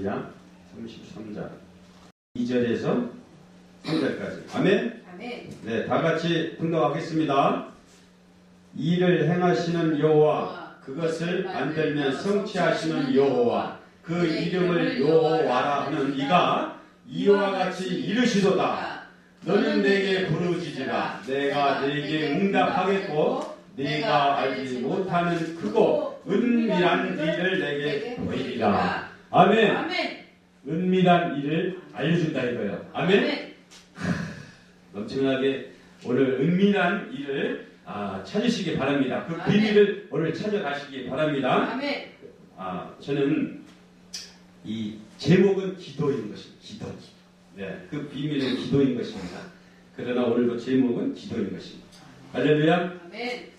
할렐루야. 33장. 2절에서 3절까지. 아멘. 아멘. 네, 다 같이 등록하겠습니다. 이를 행하시는 여호와, 그것을 만들면 성취하시는 여호와, 그 이름을 여호와라 하는 이가 이와 같이 이르시도다. 너는 내게 부르짖으라. 내가 내게 응답하겠고, 네가 알지 못하는 크고 은밀한 일을 내게 보이리라. 아멘. 아멘. 은밀한 일을 알려준다 이거예요. 아멘. 아멘. 엄청나게 오늘 은밀한 일을 아, 찾으시기 바랍니다. 그 아멘. 비밀을 오늘 찾아가시기 바랍니다. 아멘. 아, 저는 이 제목은 기도인 것입니다. 기도. 네, 그 비밀은 기도인 것입니다. 그러나 오늘도 제목은 기도인 것입니다. 할렐루야. 아멘.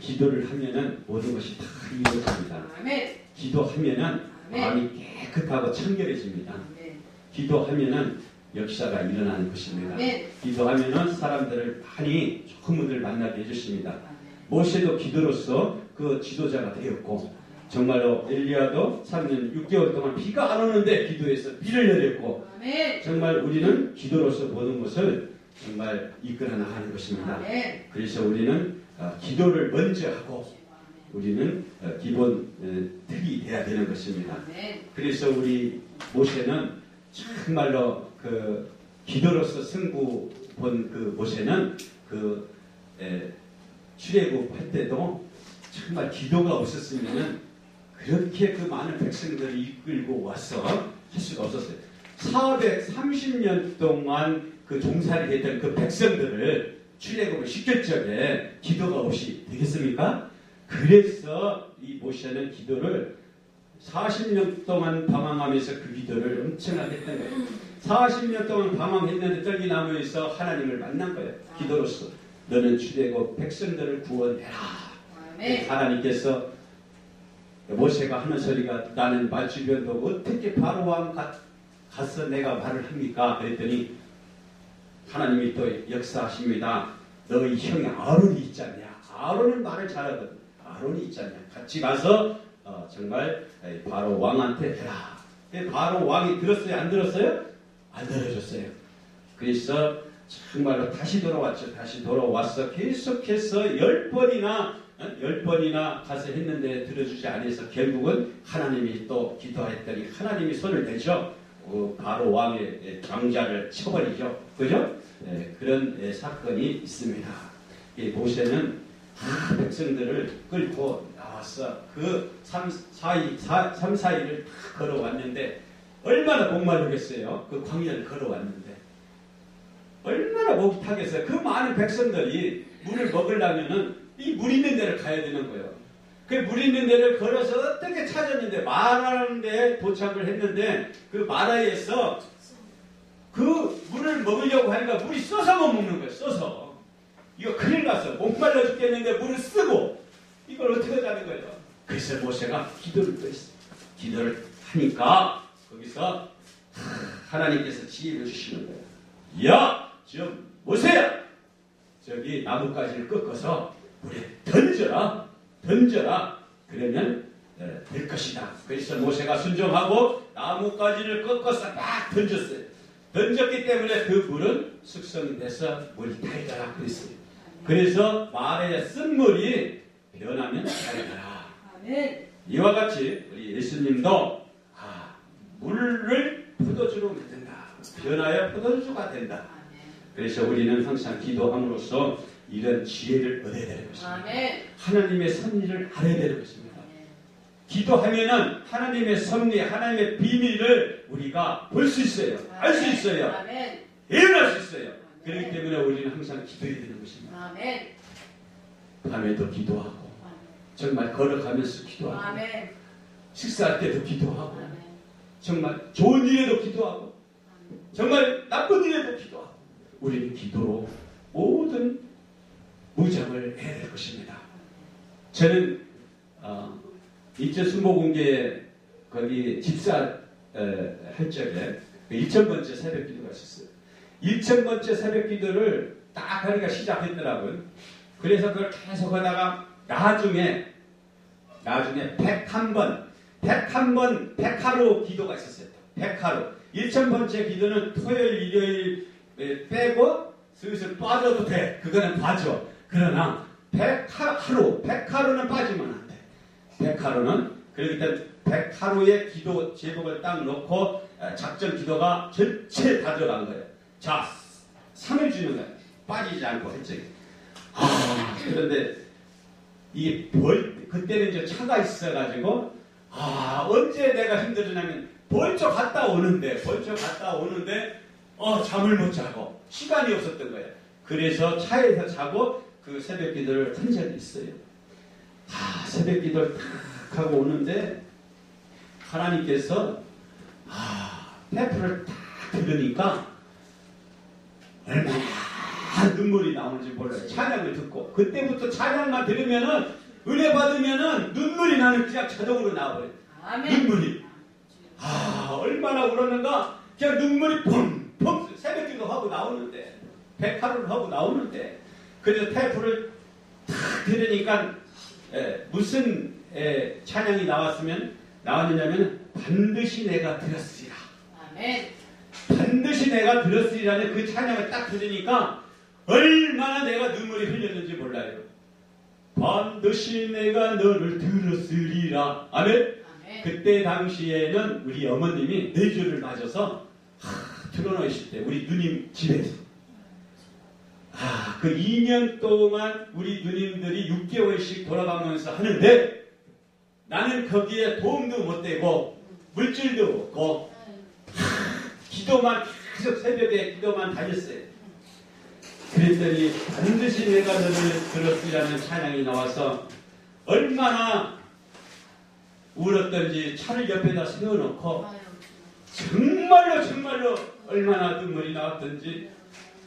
기도를 하면은 모든 것이 다 이루어집니다. 아멘. 기도하면은. 마음이 깨끗하고 청결해집니다. 아멘. 기도하면은 역사가 일어나는 것입니다. 아멘. 기도하면은 사람들을 많이 좋은 분들 만나게 해주십니다. 아멘. 모세도 기도로서 그 지도자가 되었고 정말로 엘리야도 3년 6개월 동안 비가 안 오는데 기도해서 비를 내렸고 아멘. 정말 우리는 기도로서 모든 것을 정말 이끌어 나가는 것입니다. 아멘. 그래서 우리는 어, 기도를 먼저 하고 우리는 어, 기본 어, 특이 돼야 되는 것입니다. 그래서 우리 모세는 정말로 그 기도로서 승부 본 그 모세는 그 에, 출애굽 할 때도 정말 기도가 없었으면은 그렇게 그 많은 백성들을 이끌고 와서 할 수가 없었어요. 430년 동안 그 종살이 했던 그 백성들을 출애굽을 시킬 적에 기도가 없이 되겠습니까? 그래서 이 모세는 기도를 40년 동안 방황하면서 그 기도를 엄청나게 했던 거예요. 40년 동안 방황했는데 떨기나무에서 하나님을 만난 거예요. 기도로서. 너는 출애굽 백성들을 구원해라. 아멘. 하나님께서 모세가 하는 소리가 나는 말주변도 어떻게 바로 왕 가, 가서 내가 말을 합니까? 그랬더니 하나님이 또 역사하십니다. 너희 형이 아론이 있잖냐? 아론은 말을 잘하거든. 아론이 있잖냐? 같이 가서 어, 정말 바로 왕한테 해라. 근데 바로 왕이 들었어요? 안 들었어요? 안 들어줬어요. 그래서 정말로 다시 돌아왔죠. 다시 돌아와서 계속해서 열 번이나 어? 열 번이나 가서 했는데 들어주지 않아서 결국은 하나님이 또 기도했더니 하나님이 손을 대죠. 어, 바로 왕의 장자를 쳐버리죠. 그죠? 예, 그런 예, 사건이 있습니다. 이 모세는 다 백성들을 끌고 나와서 그 3, 4일, 3, 4일을 다 걸어왔는데 얼마나 목마르겠어요. 그 광야를 걸어왔는데. 얼마나 목이 타겠어요. 그 많은 백성들이 물을 먹으려면은 이 물 있는 데를 가야 되는 거예요. 그 물 있는 데를 걸어서 어떻게 찾았는데 마라는 데 도착을 했는데 그 마라에서 그 물을 먹으려고 하니까 물이 써서만 먹는 거예요. 써서. 이거 큰일 났어. 목말라 죽겠는데 물을 쓰고 이걸 어떻게 하자는 거예요. 그래서 모세가 기도를 또 했어. 기도를 하니까 거기서 하나님께서 지혜를 주시는 거예요. 야, 지금 모세야, 저기 나뭇가지를 꺾어서 물에 던져라, 던져라. 그러면 네, 될 것이다. 그래서 모세가 순종하고 나뭇가지를 꺾어서 막 던졌어요. 던졌기 때문에 그 물은 숙성이 돼서 물이 달더라 그랬어요. 그래서 말에 쓴 물이 변하면. 아멘. 이와 같이 우리 예수님도 아, 물을 포도주로 만든다. 변하여 포도주가 된다. 그래서 우리는 항상 기도함으로써 이런 지혜를 얻어야 되는 것입니다. 하나님의 섭리를 알아야 되는 것입니다. 기도하면은 하나님의 섭리, 하나님의 비밀을 우리가 볼 수 있어요. 알 수 있어요. 예언할 수 있어요. 그렇기 때문에 우리는 항상 기도해야 되는 것입니다. 아멘. 밤에도 기도하고, 정말 걸어가면서 기도하고, 아멘. 식사할 때도 기도하고, 아멘. 정말 좋은 일에도 기도하고, 정말 나쁜 일에도 기도하고, 우리는 기도로 모든 무장을 해야 될 것입니다. 저는 어, 이천 순복음교회 거기 집사 에, 할 적에 그 1천 번째 새벽 기도가 있었어요. 1천번째 새벽 기도를 딱 하니까 시작했더라고요. 그래서 그걸 계속 하다가 나중에 나중에 101번 101번 백하루 기도가 있었어요. 백하루. 1000번째 기도는 토요일, 일요일 빼고 슬슬 빠져도 돼. 그거는 빠져. 그러나 백하루, 백하루는 빠지면 안 돼. 백하루는 그렇기 때문에 백하루의 기도 제목을 딱 놓고 작전 기도가 전체 다 들어간 거예요. 자, 3을 주는 거예요. 빠지지 않고 했지. 아, 그런데 이게 벌, 그때는 이제 차가 있어가지고, 아, 언제 내가 힘들으냐면, 벌써 갔다 오는데, 벌써 갔다 오는데, 어, 잠을 못 자고, 시간이 없었던 거예요. 그래서 차에서 자고, 그 새벽 기도를 한 적이 있어요. 아, 새벽 기도를 탁 하고 오는데, 하나님께서, 아, 페프를 딱 들으니까, 얼마나 눈물이 나오는지 몰라요. 찬양을 듣고. 그때부터 찬양만 들으면은, 은혜 받으면은 눈물이 나는 그냥 자동으로. 아멘. 눈물이. 아, 얼마나 울었는가? 그냥 눈물이 펑펑 새벽 기도 하고 나오는데, 백화를 하고 나오는데, 그래서 테이프를 탁 들으니까, 에, 무슨 에, 찬양이 나왔으면, 나왔느냐면, 반드시 내가 들었으리라. 아멘. 반드시 내가 들었으리라는 그 찬양을 딱 들으니까, 얼마나 내가 눈물이 흘렸는지 몰라요. 반드시 내가 너를 들었으리라. 아멘? 아멘. 그때 당시에는 우리 어머님이 뇌주를 맞아서 하, 틀어놓으실 때 우리 누님 집에서 아, 그 2년 동안 우리 누님들이 6개월씩 돌아가면서 하는데 나는 거기에 도움도 못 되고 물질도 없고 기도만 계속 새벽에 기도만 다녔어요. 그랬더니 반드시 내가 너를 들었으라는 찬양이 나와서 얼마나 울었던지 차를 옆에다 세워놓고 정말로 정말로 얼마나 눈물이 나왔던지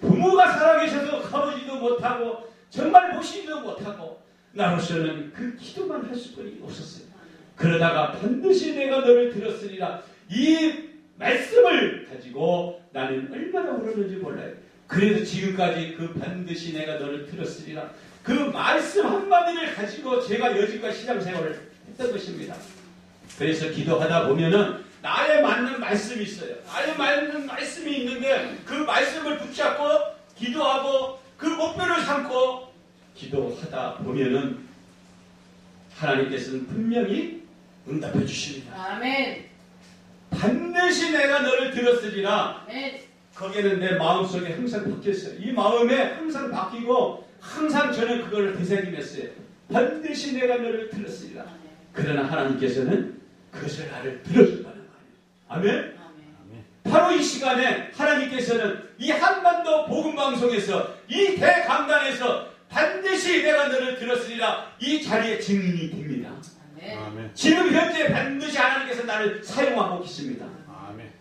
부모가 살아계셔도 가보지도 못하고 정말 보시지도 못하고 나로서는 그 기도만 할 수밖에 없었어요. 그러다가 반드시 내가 너를 들었으리라 이 말씀을 가지고 나는 얼마나 울었는지 몰라요. 그래서 지금까지 그 반드시 내가 너를 들었으리라 그 말씀 한마디를 가지고 제가 여지까지 신앙생활을 했던 것입니다. 그래서 기도하다 보면은 나에 맞는 말씀이 있어요. 나에 맞는 말씀이 있는데 그 말씀을 붙잡고 기도하고 그 목표를 삼고 기도하다 보면은 하나님께서는 분명히 응답해 주십니다. 아멘. 반드시 내가 너를 들었으리라. 아멘. 거기에는 내 마음속에 항상 박혔어요. 이 마음에 항상 바뀌고 항상 저는 그걸 되새김했어요. 반드시 내가 너를 들었으리라. 그러나 하나님께서는 그것을 나를 들어준다는. 아멘? 아멘. 바로 이 시간에 하나님께서는 이 한반도 복음방송에서 이 대강단에서 반드시 내가 너를 들었으리라 이 자리에 증인이 됩니다. 지금 현재 반드시 하나님께서 나를 사용하고 계십니다. 아멘.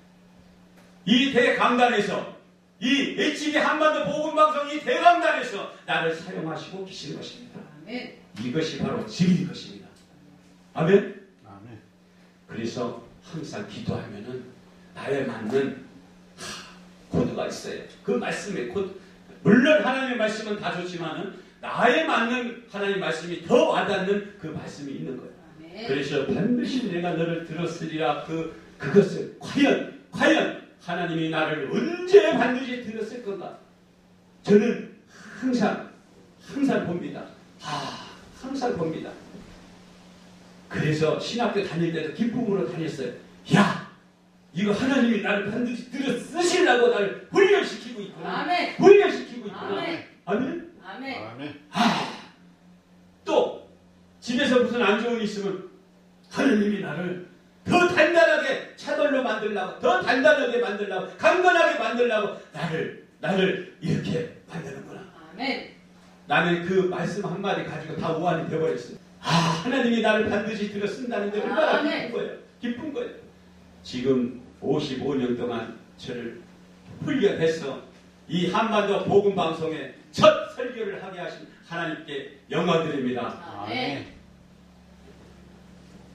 이 대강단에서 이 HB 한반도 복음방송 이 대강단에서 나를 사용하시고 계시는 것입니다. 아멘. 이것이 바로 증인인 것입니다. 아멘? 아멘. 그래서 항상 기도하면은 나에 맞는 하, 코드가 있어요. 그 말씀의 코드. 물론 하나님의 말씀은 다 좋지만은 나에 맞는 하나님의 말씀이 더 와닿는 그 말씀이 있는 거예요. 그래서 반드시 내가 너를 들었으리라 그 그것을 과연 과연 하나님이 나를 언제 반드시 들었을 건가? 저는 항상 항상 봅니다. 아 항상 봅니다. 그래서 신학교 다닐 때도 기쁨으로 다녔어요. 야 이거 하나님이 나를 반드시 들어 쓰시려고 나를 훈련시키고 있구나. 아멘. 훈련시키고 있구나. 아멘. 아멘. 아멘. 아멘. 또 집에서 무슨 안 좋은 일 있으면 하느님이 나를 더 단단하게 차돌로 만들라고 더 단단하게 만들라고 강건하게 만들라고 나를 나를 이렇게 만드는구나. 아멘. 나는 그 말씀 한마디 가지고 다 우환이 되어버렸어요. 아 하나님이 나를 반드시 들어 쓴다는데 얼마나 아멘. 기쁜 거예요. 기쁜 거예요. 지금 55년 동안 저를 훈련해서 이 한반도 복음 방송에 첫 설교를 하게 하신 하나님께 영광 드립니다. 아멘.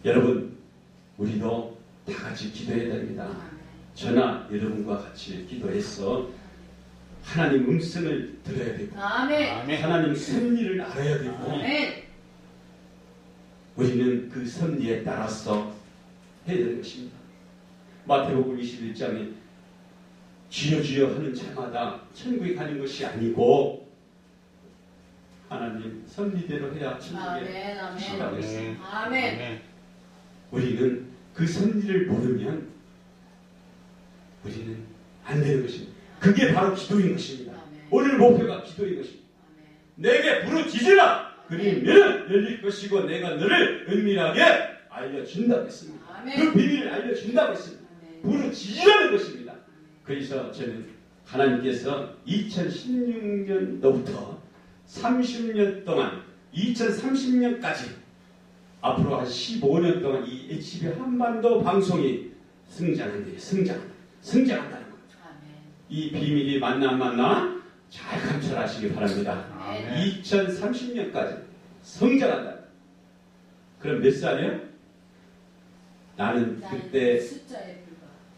여러분, 우리도 다 같이 기도해야 됩니다. 저나 여러분과 같이 기도해서 하나님 음성을 들어야 되고 아멘. 아멘. 하나님 섭리를 알아야 되고 아멘. 우리는 그 섭리에 따라서 해야 되는 것입니다. 마태복음 21장에 주여 주여 하는 자마다 천국에 가는 것이 아니고 하나님 선리대로 해야 천국에. 가신다고 했어요. 아멘. 우리는 그 선리를 모르면 우리는 안 되는 것입니다. 그게 바로 기도인 것입니다. 아멘. 오늘 목표가 기도인 것입니다. 아멘. 내게 부르짖으라 그리면 열릴 것이고 내가 너를 은밀하게 알려준다고 했습니다. 그 아멘. 비밀을 알려준다고 했습니다. 부르짖으라는 것입니다. 그래서 저는 하나님께서 2016년도부터 30년 동안 2030년까지 앞으로 한 15년 동안 이 HB 한반도 방송이 성장한대요. 성장. 성장한다는 겁니다. 아멘. 이 비밀이 만나 안 만나 잘 감찰하시기 바랍니다. 아멘. 2030년까지 성장한다. 그럼 몇 살이에요? 나는 그때 숫자에.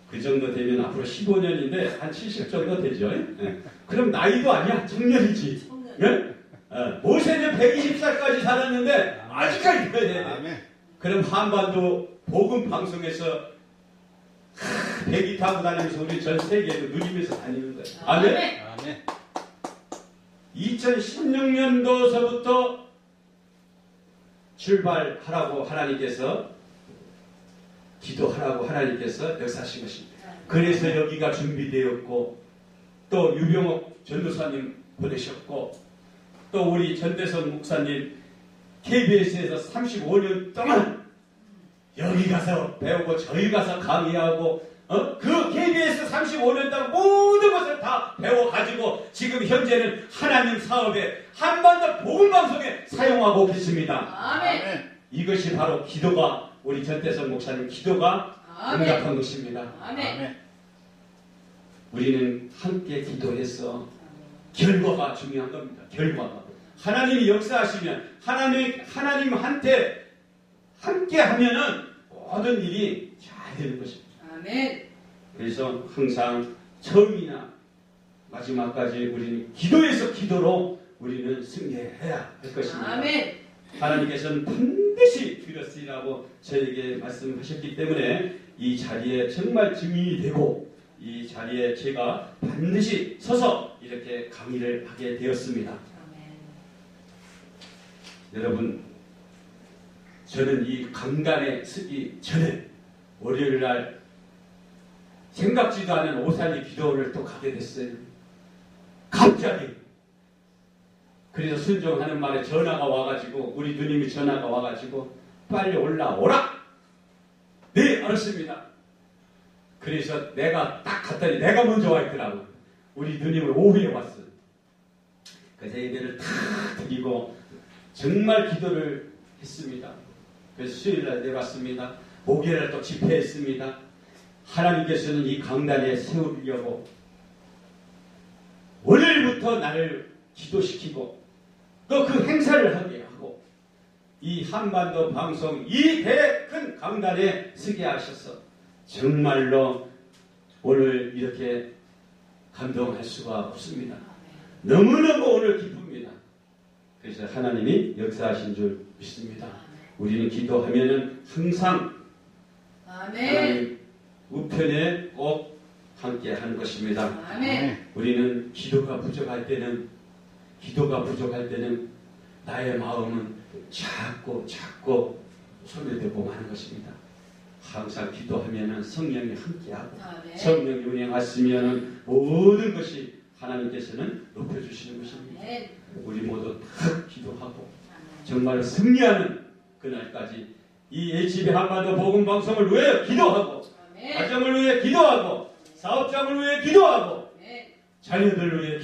그 정도 되면 앞으로 15년인데 한 70 정도 되죠. 예. 그럼 나이도 아니야. 청년이지. 청년. 예? 어, 모세는 120살까지 살았는데 아직까지 그래야 돼. 아멘. 그럼 한반도 복음 방송에서 하, 배기 타고 다니면서 우리 전 세계에도 누리면서 다니는 거예요. 아멘. 아멘. 2016년도서부터 출발하라고 하나님께서 기도하라고 하나님께서 역사하신 것입니다. 그래서 여기가 준비되었고 또 유병옥 전도사님 보내셨고 또 우리 전대선 목사님 KBS에서 35년 동안 여기 가서 배우고 저기 가서 강의하고 어? 그 KBS 35년 동안 모든 것을 다 배워가지고 지금 현재는 하나님 사업에 한반도 복음방송에 사용하고 계십니다. 아멘. 이것이 바로 기도가 우리 전대선 목사님 기도가 아멘. 응답한 것입니다. 아멘. 우리는 함께 기도해서 결과가 중요한 겁니다. 결과가. 하나님이 역사하시면 하나님 하나님한테 함께 하면은 모든 일이 잘 되는 것입니다. 아멘. 그래서 항상 처음이나 마지막까지 우리는 기도에서 기도로 우리는 승리해야 할 것입니다. 아멘. 하나님께서는 반드시 드렸으리라고 저에게 말씀하셨기 때문에 이 자리에 정말 증인이 되고 이 자리에 제가 반드시 서서 이렇게 강의를 하게 되었습니다. 여러분, 저는 이 강단에 서기 전에 월요일 날 생각지도 않은 오살리 기도를 또 가게 됐어요. 갑자기. 그래서 순종하는 말에 전화가 와가지고 우리 누님이 전화가 와가지고 빨리 올라오라. 네 알았습니다. 그래서 내가 딱 갔더니 내가 먼저 와 있더라고. 우리 누님을 오후에 왔어. 그래서 예배를 다 드리고 정말 기도를 했습니다. 그래서 수요일 날 내려왔습니다. 목요일 또 집회했습니다. 하나님께서는 이 강단에 세우려고 월요일부터 나를 기도시키고 또 그 행사를 하게 하고 이 한반도 방송 이큰 강단에 서게 하셔서 정말로 오늘 이렇게 감동할 수가 없습니다. 너무너무 오늘 기쁩니다. 그래서 하나님이 역사하신 줄 믿습니다. 우리는 기도하면은 항상. 하나님 우편에 꼭 함께 하는 것입니다. 우리는 기도가 부족할 때는 기도가 부족할 때는 나의 마음은 자꾸 자꾸 소멸되고 마는 것입니다. 항상 기도하면은 성령이 함께하고 아멘. 성령이 운행하시면은 모든 것이 하나님께서는 높여주시는 것입니다. 아멘. 우리 모두 다 기도하고 아멘. 정말 승리하는 그날까지 이 HB 한반도 복음 방송을 위해 기도하고 아멘. 가정을 위해 기도하고 사업장을 위해 기도하고 아멘. 자녀들을 위해.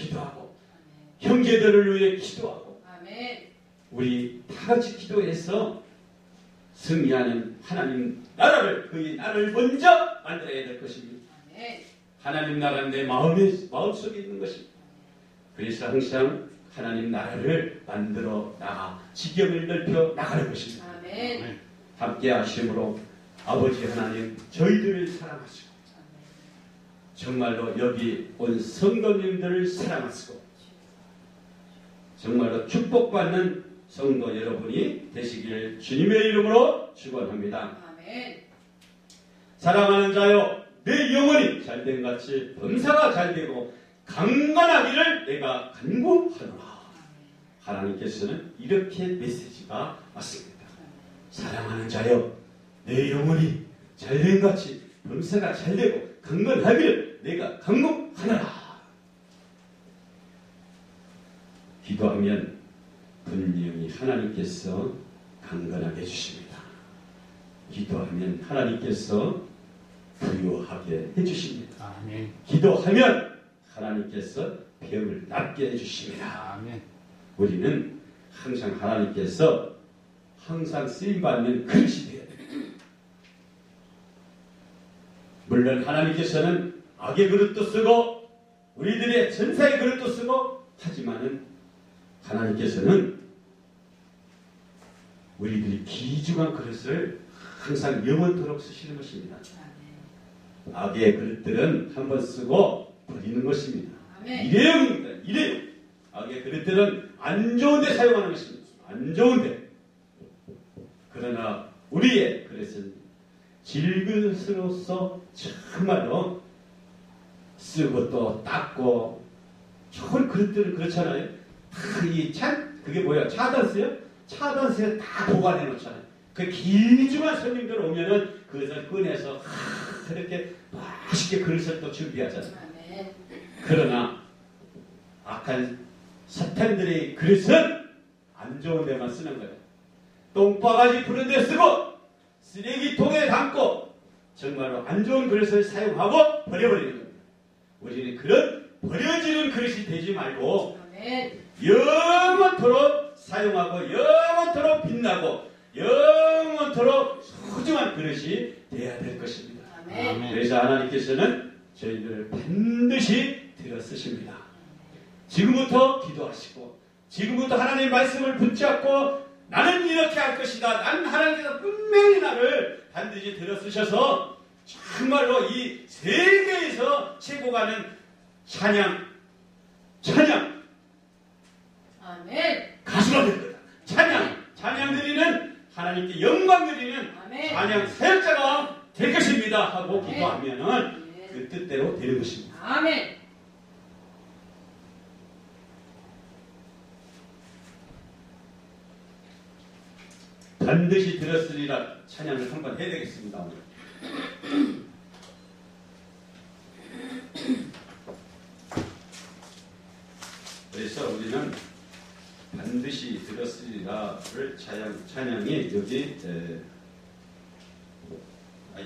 형제들을 위해 기도하고 아멘. 우리 다 같이 기도해서 승리하는 하나님 나라를 그의 나라를 먼저 만들어야 될 것입니다. 아멘. 하나님 나라는 내 마음에 마음속에 있는 것입니다. 그래서 항상 하나님 나라를 만들어 나가 지경을 넓혀 나가는 것입니다. 아멘. 함께 하심으로 아버지 하나님 저희들을 사랑하시고 정말로 여기 온 성도님들을 사랑하시고 정말로 축복받는 성도 여러분이 되시기를 주님의 이름으로 축원합니다. 사랑하는 자여 내 영혼이 잘된 같이 범사가 잘되고 강건하기를 내가 간구하노라. 하나님께서는 이렇게 메시지가 왔습니다. 사랑하는 자여 내 영혼이 잘된 같이 범사가 잘되고 강건하기를 내가 간구하노라. 기도하면 분명히 하나님께서 강건하게 해주십니다. 기도하면 하나님께서 부유하게 해주십니다. 아멘. 기도하면 하나님께서 병을 낫게 해주십니다. 아멘. 우리는 항상 하나님께서 항상 쓰임받는 그릇이 되어야 됩니다. 물론 하나님께서는 악의 그릇도 쓰고 우리들의 전사의 그릇도 쓰고 하지만은 하나님께서는 우리들이 귀중한 그릇을 항상 영원토록 쓰시는 것입니다. 악의 그릇들은 한 번 쓰고 버리는 것입니다. 일회용입니다. 일회용. 악의 그릇들은 안 좋은데 사용하는 것입니다. 안 좋은데. 그러나 우리의 그릇은 질그릇으로서 정말로 쓰고 또 닦고 좋은 그릇들은 그렇잖아요. 다이 차, 그게 뭐야? 차단스요? 차단스에 다 보관해 놓잖아요. 그 길중한 손님들 오면은 그것을 꺼내서 하, 그렇게 맛있게 그릇을 또 준비하잖아요. 아멘. 그러나 악한 사탄들의 그릇은 안 좋은 데만 쓰는 거예요. 똥바가지 푸는 데 쓰고 쓰레기통에 담고 정말로 안 좋은 그릇을 사용하고 버려버리는 겁니다. 우리는 그런 버려지는 그릇이 되지 말고. 영원토록 사용하고 영원토록 빛나고 영원토록 소중한 그릇이 되어야 될 것입니다. 아멘. 그래서 하나님께서는 저희들을 반드시 들어 쓰십니다. 지금부터 기도하시고 지금부터 하나님의 말씀을 붙잡고 나는 이렇게 할 것이다. 나는 하나님께서 분명히 나를 반드시 들어 쓰셔서 정말로 이 세계에서 최고 가는 찬양, 찬양, 아멘. 가수가 될 거다. 찬양, 찬양 드리는 하나님께 영광 드리는 아멘. 찬양 사역자가 될 것입니다. 하고 아멘. 기도하면은 아멘. 그 뜻대로 되는 것입니다. 아멘. 반드시 들었으리라 찬양을 한번 해야 되겠습니다. 오늘. 그래서 우리는 반드시 들었으리라 를 찬양, 찬양이 여기 에, 아이,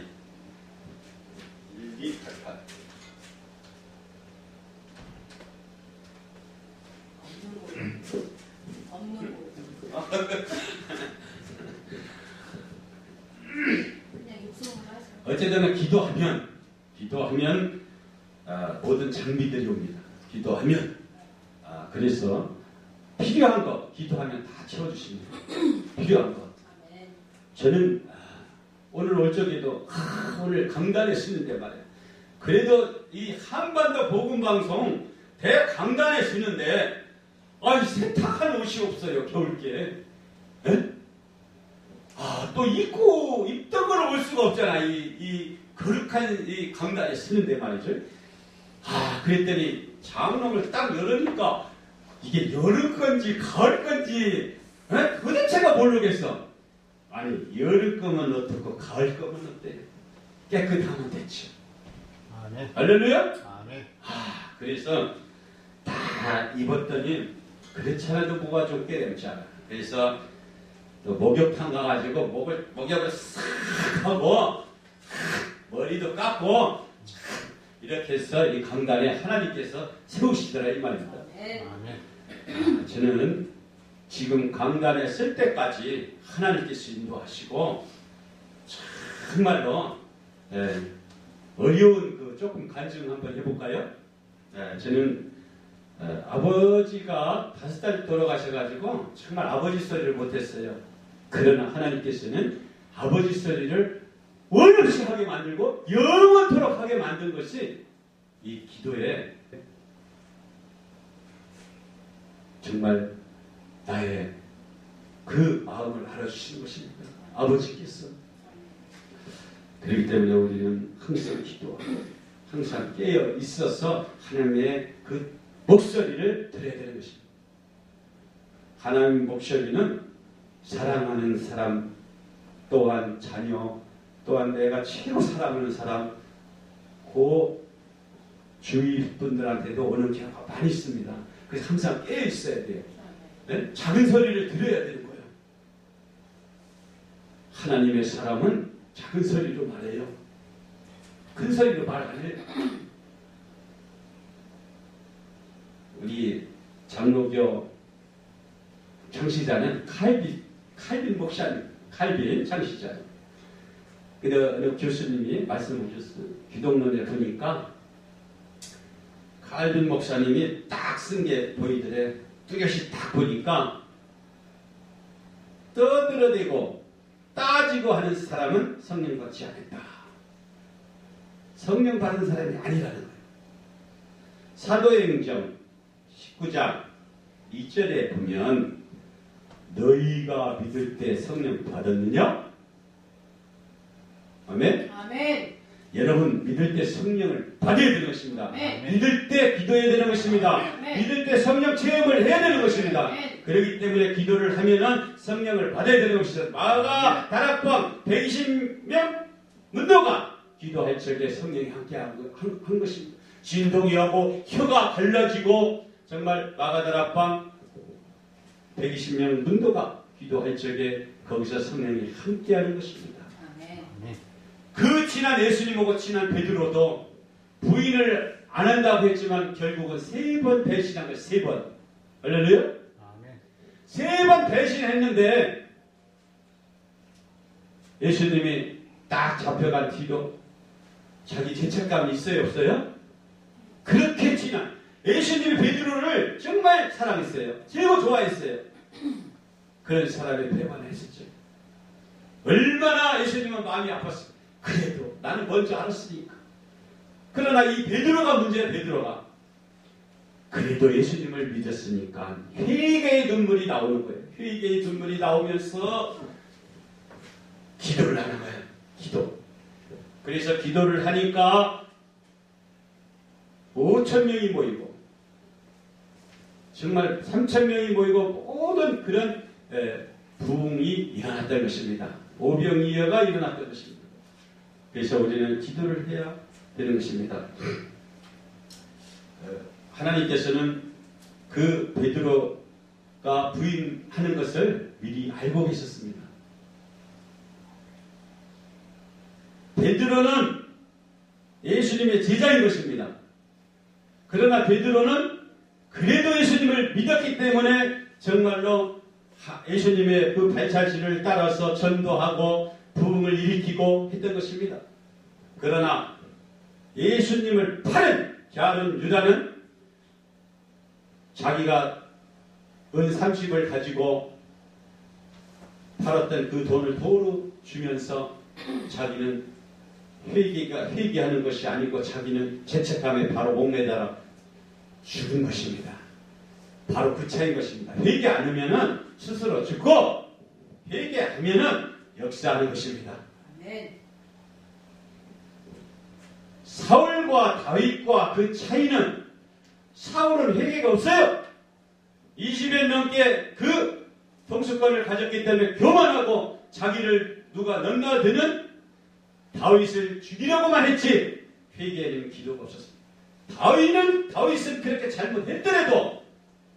1, 2, 8, 8 없는 곳. 없는 곳. 그냥 육성으로 하세요. 어쨌든 기도하면 기도하면 아, 모든 장비들이 옵니다. 기도하면 아, 그래서 필요한 거 기도하면 다 채워주십니다. 필요한 거 아멘. 저는 아, 오늘 올 적에도 아, 오늘 강단에 쓰는데 말이에요. 그래도 이 한반도 복음 방송 대강단에 쓰는데 아니 세탁할 옷이 없어요 겨울께. 에? 아, 또 입고, 입던 걸로 올 수가 없잖아. 이, 이, 거룩한 이 강단에 쓰는데 말이죠. 아, 그랬더니 장롱을 딱 열으니까 이게 여름 건지 가을 건지, 에? 도대체가 모르겠어. 아니, 여름 거면 어떻고, 가을 거면 어때? 깨끗하면 됐죠. 아멘. 할렐루야? 아멘. 아, 그래서 다 입었더니 그렇잖아도 뭐가 좋게 되잖아. 그래서 또 목욕탕 가가지고 목을 목욕을 싹 하고 머리도 깎고 이렇게 해서 이 강단에 하나님께서 세우시더라 이 말입니다. 아멘. 저는 지금 강단에 쓸 때까지 하나님께서 인도하시고 정말로 예, 어려운 그 조금 간증 한번 해볼까요? 예, 저는 예, 아버지가 다섯 달 돌아가셔가지고 정말 아버지 소리를 못했어요. 그러나 하나님께서는 아버지 소리를 원없이 하게 만들고 영원토록 하게 만든 것이 이 기도에 정말 나의 그 마음을 알아주시는 것입니다. 아버지께서 그렇기 때문에 우리는 항상 기도하고 항상 깨어 있어서 하나님의 그 목소리를 들어야 되는 것입니다. 하나님 목소리는 사랑하는 사람 또한 자녀 또한 내가 최고 사랑하는 사람 그 주위 분들한테도 오는 경우가 많이 있습니다. 그래서 항상 깨어 있어야 돼요. 네? 작은 소리를 들어야 되는 거예요. 하나님의 사람은 작은 소리로 말해요. 큰 소리로 말 안 해요. 우리 장로교 창시자는 칼빈, 칼빈 목사님, 칼빈 창시자. 근데 교수님이 말씀을 주셨어요. 기독론에 보니까 칼빈 목사님이 딱 쓴 게 보이더래. 뚜렷이 딱 보니까 떠들어대고 따지고 하는 사람은 성령 받지 않겠다. 성령 받은 사람이 아니라는 거예요. 사도행정 19장 2절에 보면 너희가 믿을 때 성령 받았느냐? 아멘. 아멘. 여러분 믿을 때 성령을 받아야 되는 것입니다. 네. 믿을 때 기도해야 되는 것입니다. 네. 믿을 때 성령 체험을 해야 되는 것입니다. 네. 그렇기 때문에 기도를 하면은 성령을 받아야 되는 것이다. 마가 다락방 120명 문도가 기도할 적에 성령이 함께한 거- 한, 한 것입니다. 진동이 하고 혀가 갈라지고 정말 마가 다락방 120명 문도가 기도할 적에 거기서 성령이 함께 하는 것입니다. 친한 예수님하고 친한 베드로도 부인을 안 한다고 했지만 결국은 세 번 배신한 거예요. 세 번. 할렐루야? 아멘. 세번 배신했는데 예수님이 딱 잡혀간 뒤로 자기 죄책감이 있어요 없어요? 그렇게 친한 예수님이 베드로를 정말 사랑했어요. 최고 좋아했어요. 그런 사람의 배반을 했었죠. 얼마나 예수님은 마음이 아팠어요. 그래도 나는 먼저 알았으니까. 그러나 이 베드로가 문제야 베드로가. 그래도 예수님을 믿었으니까 회개의 눈물이 나오는 거예요. 회개의 눈물이 나오면서 기도를 하는 거예요. 기도. 그래서 기도를 하니까 5천 명이 모이고 정말 3천 명이 모이고 모든 그런 에, 부흥이 일어났던 것입니다. 오병이어가 일어났던 것입니다. 그래서 우리는 기도를 해야 되는 것입니다. 어, 하나님께서는 그 베드로가 부인하는 것을 미리 알고 계셨습니다. 베드로는 예수님의 제자인 것입니다. 그러나 베드로는 그래도 예수님을 믿었기 때문에 정말로 하- 예수님의 그 발자취를 따라서 전도하고 부흥을 일으키고 했던 것입니다. 그러나 예수님을 파는 게으른 유다는 자기가 은 30을 가지고 팔았던 그 돈을 도로 주면서 자기는 회개가 회개하는 것이 아니고 자기는 죄책감에 바로 목매달아 죽은 것입니다. 바로 그 차이인 것입니다. 회개 안 하면은 스스로 죽고 회개하면은 역사하는 것입니다. 사울과 다윗과 그 차이는 사울은 회개가 없어요. 20년 넘게 그 통수권을 가졌기 때문에 교만하고 자기를 누가 넘나드는 다윗을 죽이려고만 했지 회개에는 기도가 없었습니다. 다윗은 다윗은 그렇게 잘못했더라도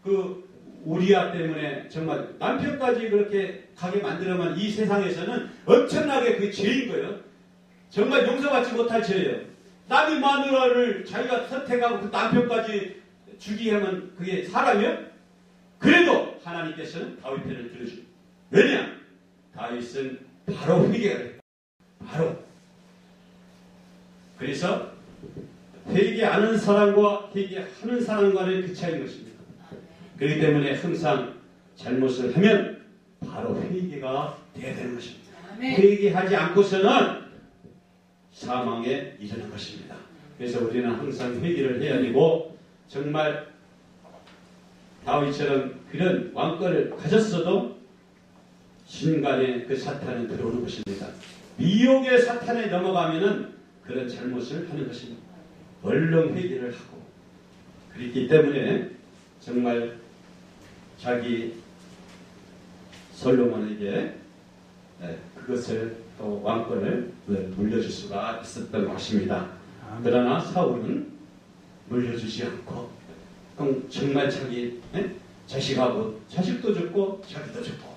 그 우리아 때문에 정말 남편까지 그렇게 가게 만들어만 이 세상에서는 엄청나게 그 죄인 거예요. 정말 용서받지 못할 죄예요. 남이 마누라를 자기가 선택하고 그 남편까지 죽이게 하면 그게 사람이요? 그래도 하나님께서는 다윗 편을 들어줍니다. 왜냐? 다윗은 바로 회개가 했다. 바로. 그래서 회개하는 사람과 회개하는 사람과는 그 차이인 것입니다. 그렇기 때문에 항상 잘못을 하면 바로 회개가 돼야 되는 것입니다. 회개하지 않고서는 사망에 이르는 것입니다. 그래서 우리는 항상 회개를 해야 되고 정말 다윗처럼 그런 왕권을 가졌어도 신간에 그 사탄은 들어오는 것입니다. 미혹의 사탄에 넘어가면은 그런 잘못을 하는 것입니다. 얼른 회개를 하고 그렇기 때문에 정말 자기 솔로몬에게 네, 그것을 또 왕권을 물려줄 수가 있었던 것입니다. 그러나 사울은 물려주지 않고 그럼 정말 자기 예? 자식하고 자식도 죽고 자기도 죽고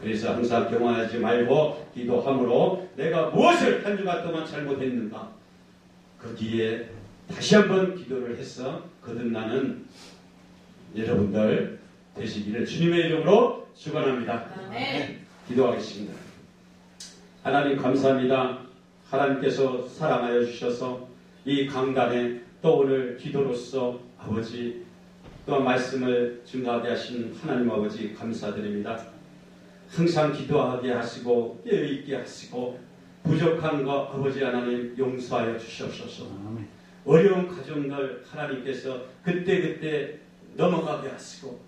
그래서 항상 경화하지 말고 기도함으로 내가 무엇을 한 주간 동안 잘못했는가 그 뒤에 다시 한번 기도를 해서 거듭나는 여러분들 되시기를 주님의 이름으로 축원합니다. 기도하겠습니다. 하나님 감사합니다. 하나님께서 사랑하여 주셔서 이 강단에 또 오늘 기도로서 아버지 또 말씀을 증가하게 하신 하나님 아버지 감사드립니다. 항상 기도하게 하시고 깨어있게 하시고 부족한 거 아버지 하나님 용서하여 주시옵소서. 어려운 가정들 하나님께서 그때그때 넘어가게 하시고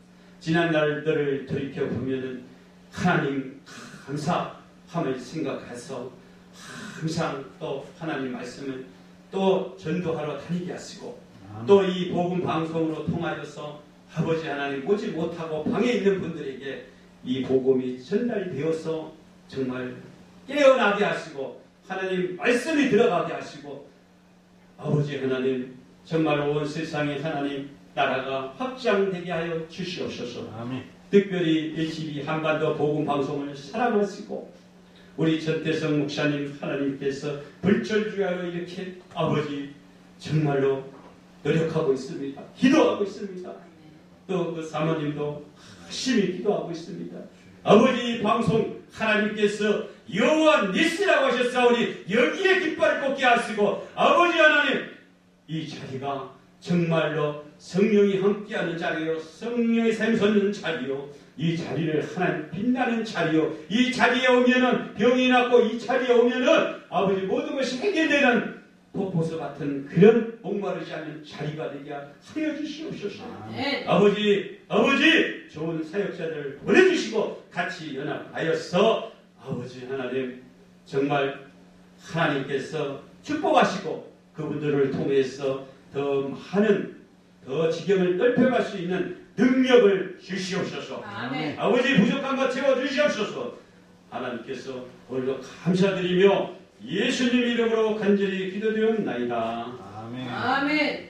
지난 날들을 돌이켜 보면은 하나님 감사함을 생각해서 항상 또 하나님 말씀을 또 전도하러 다니게 하시고. 또 이 복음 방송으로 통하여서 아버지 하나님 오지 못하고 방에 있는 분들에게 이 복음이 전달되어서 정말 깨어나게 하시고 하나님 말씀이 들어가게 하시고 아버지 하나님 정말 온 세상에 하나님 나라가 확장되게 하여 주시옵소서. 아멘. 특별히 일집이 한반도 복음 방송을 사랑하시고 우리 전태성 목사님 하나님께서 불철주야로 이렇게 아버지 정말로 노력하고 있습니다. 기도하고 있습니다. 또 그 사모님도 열심히 기도하고 있습니다. 아버지 이 방송 하나님께서 여호와 니스라고 하셨사오니 여기에 깃발을 꽂게 하시고 아버지 하나님 이 자리가 정말로 성령이 함께하는 자리요 성령의 샘솟는 자리요 이 자리를 하나님 빛나는 자리요 이 자리에 오면은 병이 낫고 이 자리에 오면은 아버지 모든 것이 해결되는 폭포수 같은 그런 목마르지 않는 자리가 되게 하여 주시옵소서. 아멘. 아버지, 아버지, 좋은 사역자들 보내주시고 같이 연합하여서 아버지 하나님 정말 하나님께서 축복하시고 그분들을 통해서 더 많은 더 지경을 넓혀갈 수 있는 능력을 주시옵소서. 아멘. 아버지 부족한 것 채워주시옵소서. 하나님께서 오늘도 감사드리며 예수님 이름으로 간절히 기도되었나이다. 아멘. 아멘.